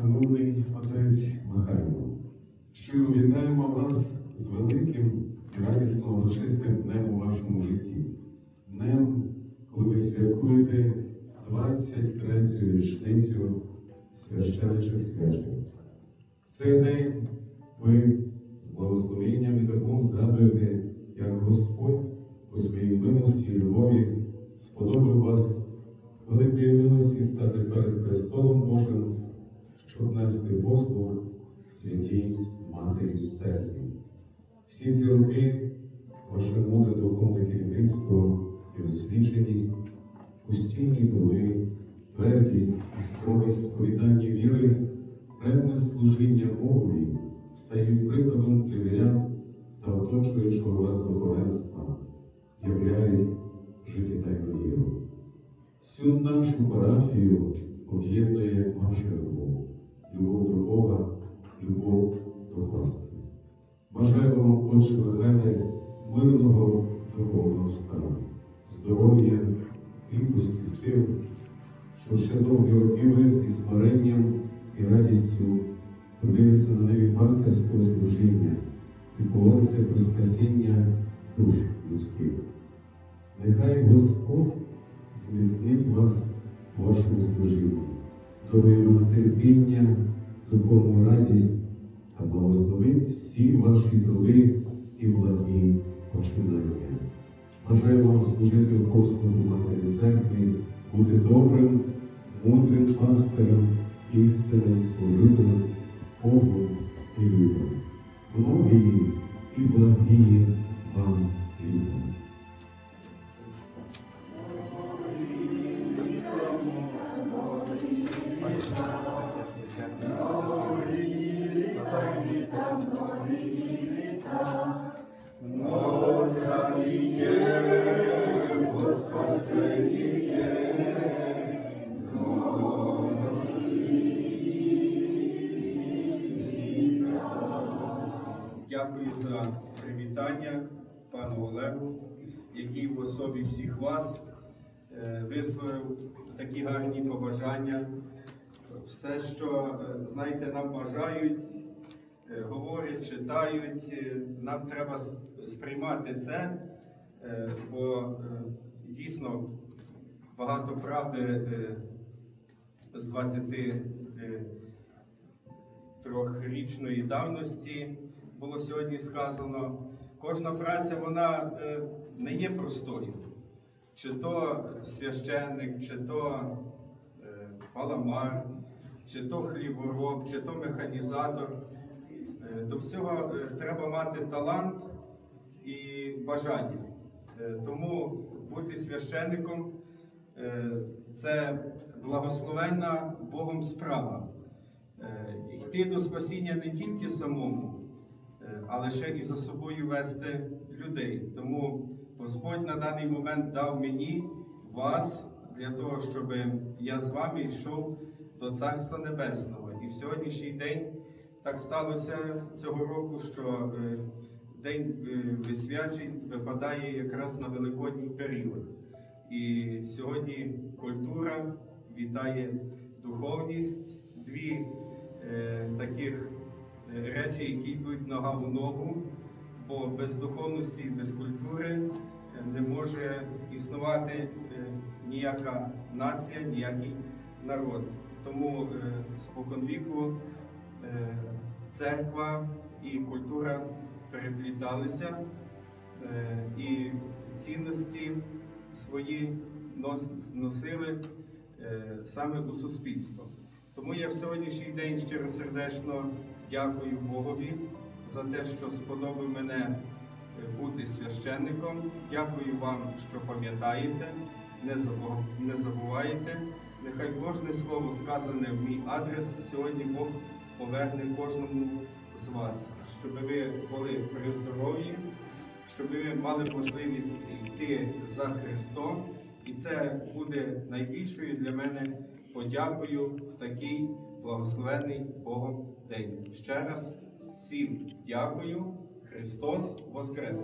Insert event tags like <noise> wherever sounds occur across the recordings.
Шановний отець Михайло, щиро вітаємо вас з великим і радісно урочистим днем у вашому житті. Днем, коли ви святкуєте 23-ю річницю священичих священь. Цей день ви з благословенням і таком згадуєте, як Господь у своїй милості і любові сподобав вас великої милості стати перед престолом Божим, щоб нести послуг святій Матері Церкві. Всі ці роки ваше мудре духовне керівництво і освіченість, постійні труди, твердість і строгість сповідання віри, ревне служіння Богові стають прикладом для вірян та оточуючого вас духовенства, являють життєдайну віру. Всю нашу парафію об'єднує ваша любов, любов до Бога, любов до власних. Бажаю вам, Отче Михайле, мирного духовного стану, здоров'я, кріпості сил, щоб ще довгі роки ви зі смиренням і радістю трудилися на небі пастирського служіння і повелися про спасіння душ людських. Нехай Господь зміцнить вас у вашому служінні, дарує вам терпіння, духовну радість та благословить всі ваші труди і благі починання. Бажаю вам служити в послугу Матері Церкві, бути добрим, мудрим пастирем, істинним служителем, Богу і людям. Многії і благії вам літа. Привітання пану Олегу, який в особі всіх вас е, висловив такі гарні побажання. Все, що, е, знаєте, нам бажають, е, говорять, читають, нам треба сприймати це, бо дійсно багато правди з 20 е, трьохрічної давності було сьогодні сказано. Кожна праця вона е, не є простою. Чи то священник, чи то е, паламар, чи то хлібороб, чи то механізатор. Е, До всього треба мати талант і бажання. Тому бути священником це благословенна Богом справа. Йти до спасіння не тільки самому, е, але ще і за собою вести людей. Тому Господь на даний момент дав мені вас для того, щоб я з вами йшов до Царства Небесного. І в сьогоднішній день так сталося цього року, що е, День е, висвячень випадає якраз на великодній період. І сьогодні культура вітає духовність, дві е, таких речі, які йдуть нога в ногу, бо без духовності без культури е, не може існувати е, ніяка нація, ніякий народ. Тому е, споконвіку церква і культура перепліталися і цінності свої носили саме у суспільство. Тому я в сьогоднішній день щиросердечно дякую Богові за те, що сподобав мене е, бути священником. Дякую вам, що пам'ятаєте, не забу- забуваєте. Нехай кожне слово сказане в мій адрес сьогодні Бог поверне кожному з вас, щоб ви були при здоров'ї, щоб ви мали можливість йти за Христом. І це буде найбільшою для мене подякою в такий благословений Богом день. Ще раз всім дякую. Христос Воскрес!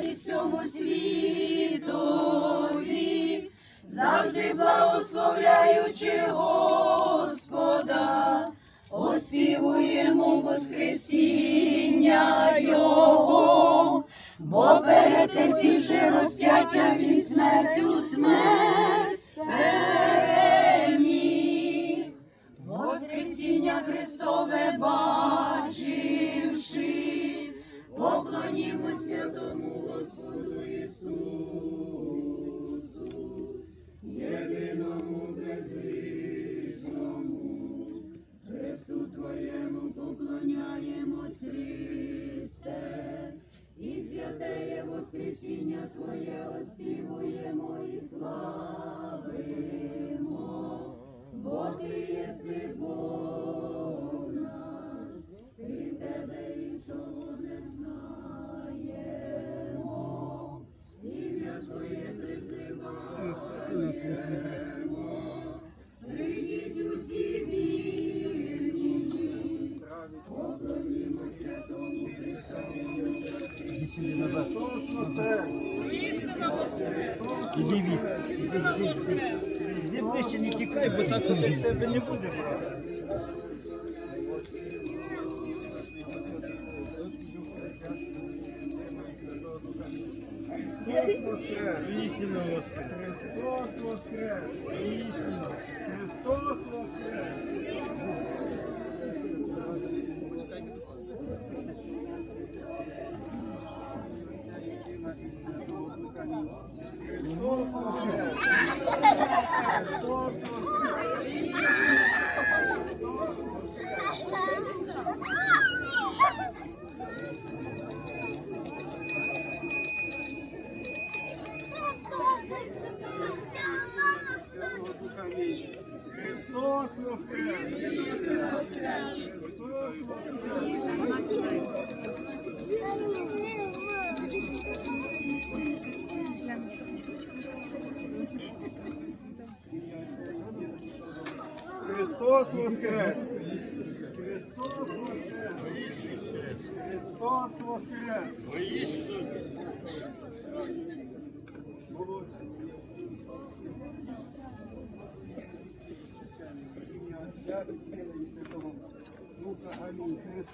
Цьому світові завжди благословляючи Господа, оспівуємо Воскресіння Його, бо перетерпівши розп'яття смертю смерть переміг. Воскресіння Христове бачивши, поклонімося тому Христе, і святеє Воскресіння Твоє оспівуємо і славимо,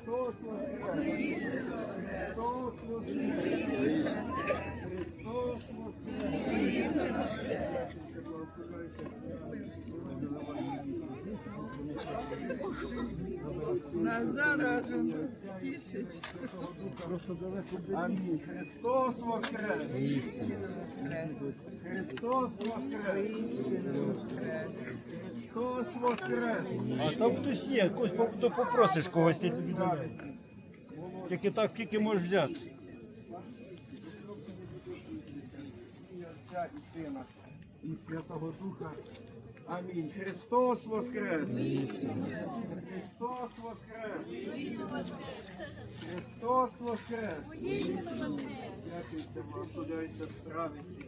Христос воскрес! Христос воскрес! Христос воскрес! Амінь. Христос воскрес! Христос воскрес! Христос воскрес! А там хтось є, то попросиш когось, дає. Тільки так, тільки можеш взяти. Ім'я Отця і Сина і Святого Духа. Амінь. Христос воскрес! Христос воскрес! Христос воскрес! Дякуйте, благословляйте стравиці,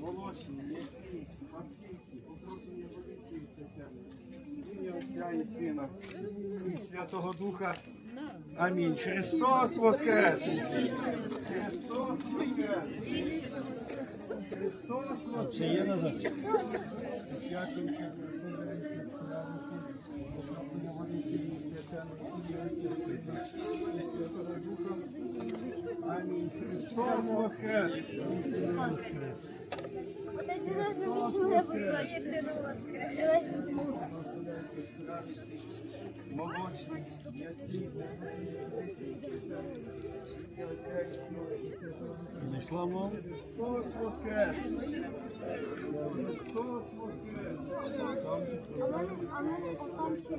молочні, м'які, Отця і Сина і Святого Духа. Амінь. Христос воскрес! Христос воскрес! Христос воскрес! Є назад. Дякуйте, Амінь. Христос воскрес! молочник, м'ясний. Пішла мов. Христос воскрес! Христос воскрес! А мене, а мене, а там ще...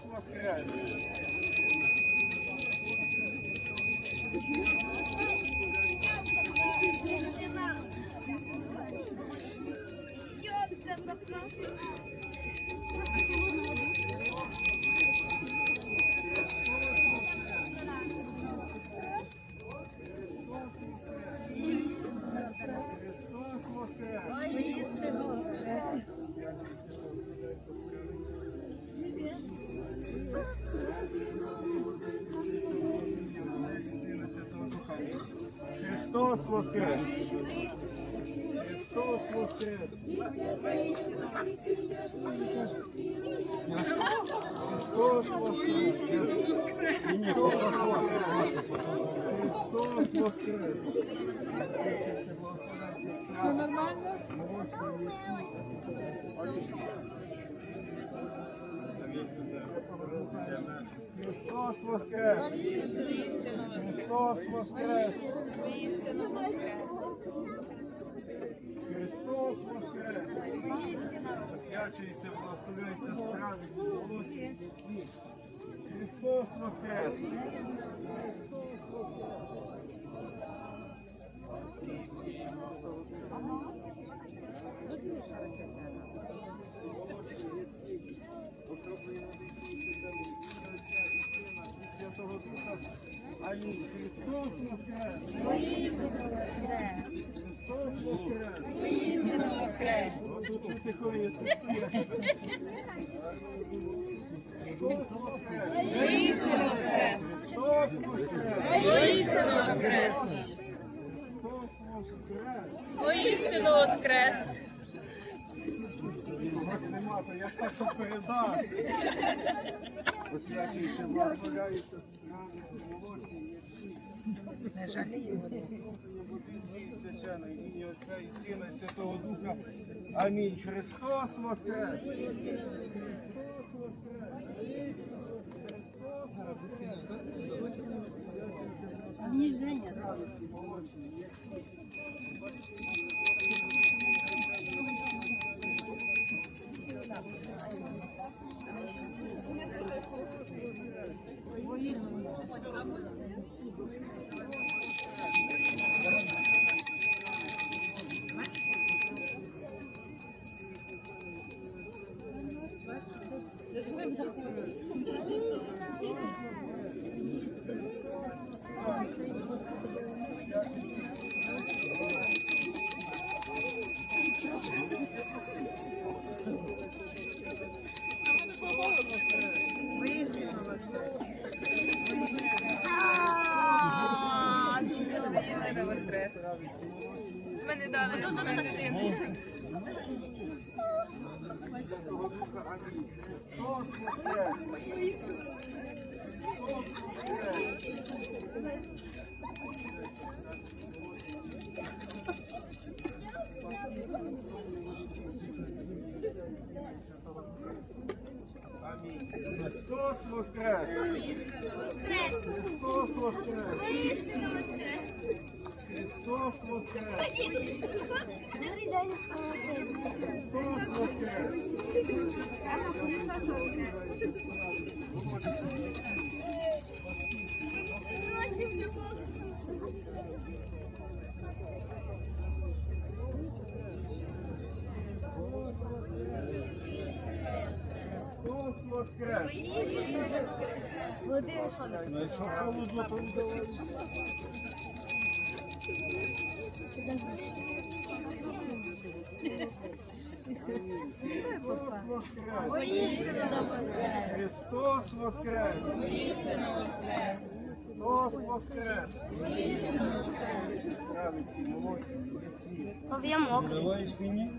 suas crianças. Воскрес! Христос воскрес! Христос воскрес! Христос воскрес! Все нормально? Христос воскрес! Христос воскрес! Воістину воскрес! Христос воскрес! Свячується, благословляється справи, Христос воскрес! Христос воскрес! Христос воскрес! Христос воскрес! Воістину воскрес! Я так передав. Освячуючи <laughs> благословляється. Не жаліє. і Отця і Сина, і Святого Духа. Амінь. Христос воскрес! 嗯。Христос воскрес! Христос воскрес! Христос воскрес! Правильці, молодці, молодці. Давай мені.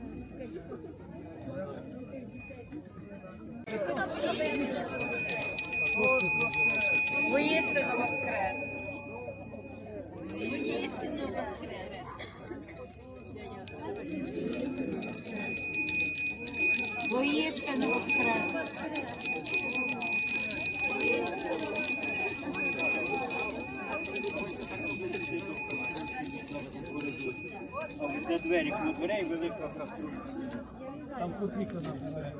Там копійка на дверей.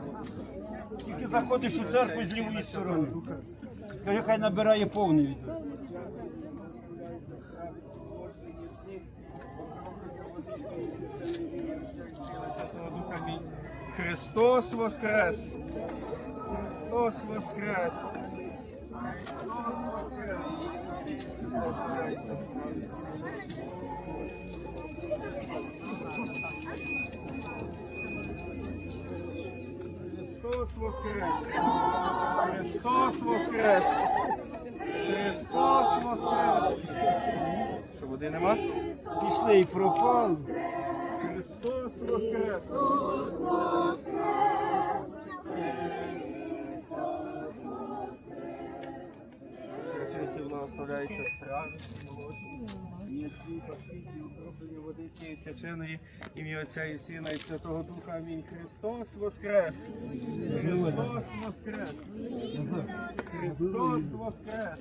Тільки заходиш у церкву з лівої сторони. Скажи, хай набирає повний відео. Святого Духа, амінь. Христос воскрес! Христос воскрес! Христос воскрес! Христос воскрес! Христос воскрес! Христос воскрес! Що, води нема? Пішли і пропали. Христос воскрес! Святиці благословляйте страви, молочні, м'ясні, пашиті, укроплені води цієї свяченої, ім'я Отця і Сина і Святого Духа. Амінь. Христос воскрес! Христос воскрес! Христос воскрес!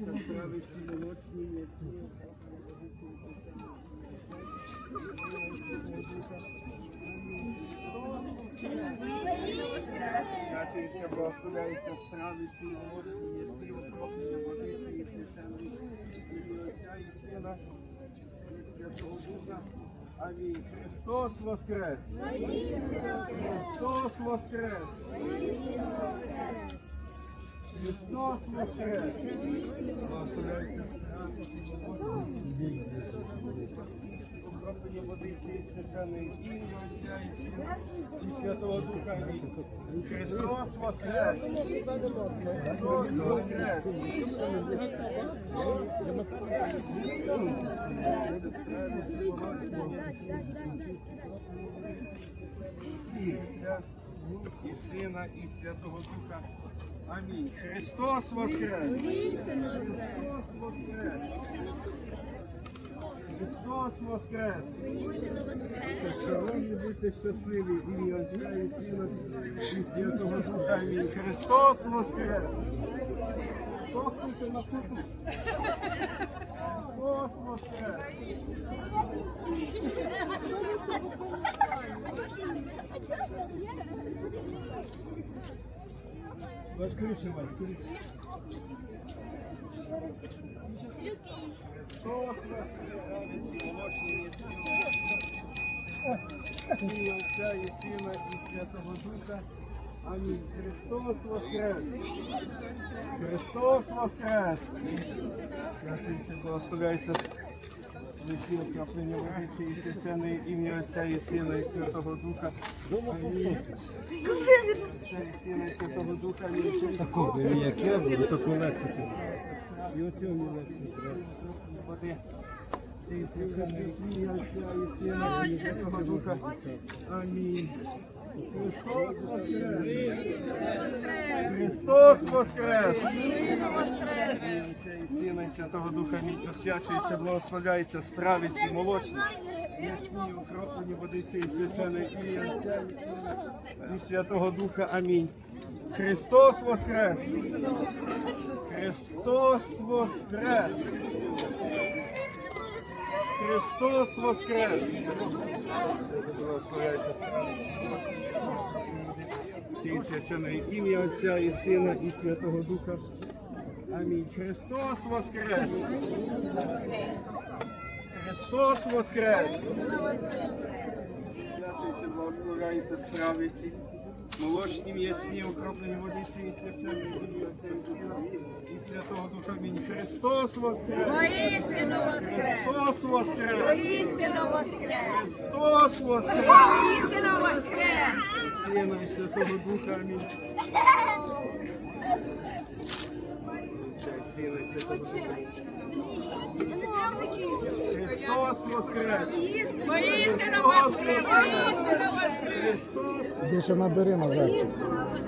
Благословляйте страви ці молочні, м'ясні. Святуйся, благословляйся, правиці, молодці, єси, води, і священної, ім'я Святого Духа. Амінь. Христос воскрес! Христос воскрес! Христос воскрес! Благословляйся, правиці, молодці, окроплення води, і священної, ім'я Отця і Сина, і Святого Духа. Амінь. Христос воскрес! Христос воскрес! І Сина, і Святого Духа. Амінь. Христос воскрес! Христос воскрес! Христос воскрес! Сьогодні будьте щасливі, в ім'я Отця і Сина, і Святого Духа. Амінь. Христос воскрес! Стохнуйте на суду. Христос воскрес! Ваш крыша, Ім'я Отця і Сина і Святого Духа. Амінь. Христос воскрес! Христос воскрес! Святі окроплення водиці і священне ім'я Отця і Сина і Святого Духа. Амінь. Отця і Сина і Святого Духа. Амінь. Такого, як я буду, таку легше. І оцього не легше. Води. Ці священне ім'я Отця і Сина і Святого Духа. Амінь. Христос воскрес! Христос воскрес! Сина Святого Духа мій освячується, благословляється, стравиці, молочні, м'ясні, окроплені водиці і священе ім'я і і Святого Духа. Амінь. Христос воскрес! Христос воскрес! Христос воскрес! Благословляйте. Ті свячене ім'я Отця і Сина і Святого Духа. Амінь. Христос воскрес! Христос воскрес! Святуйте, благословляйте справи всі. Молочні м'ясні, окроплені водиці і свячені ім'я Отця і Сина Святого Духа. Амінь. Христос воскрес! Воістину воскрес! Христос воскрес! Воістину воскрес! Христос воскрес! Воістину воскрес! Сина і Святого Духа. Амінь. Сина і Святого Духа. Христос воскрес! Воістину воскрес! Воістину воскрес! Назад.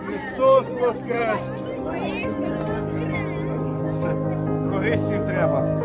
Христос воскрес! Воістину воскрес! Борисів треба.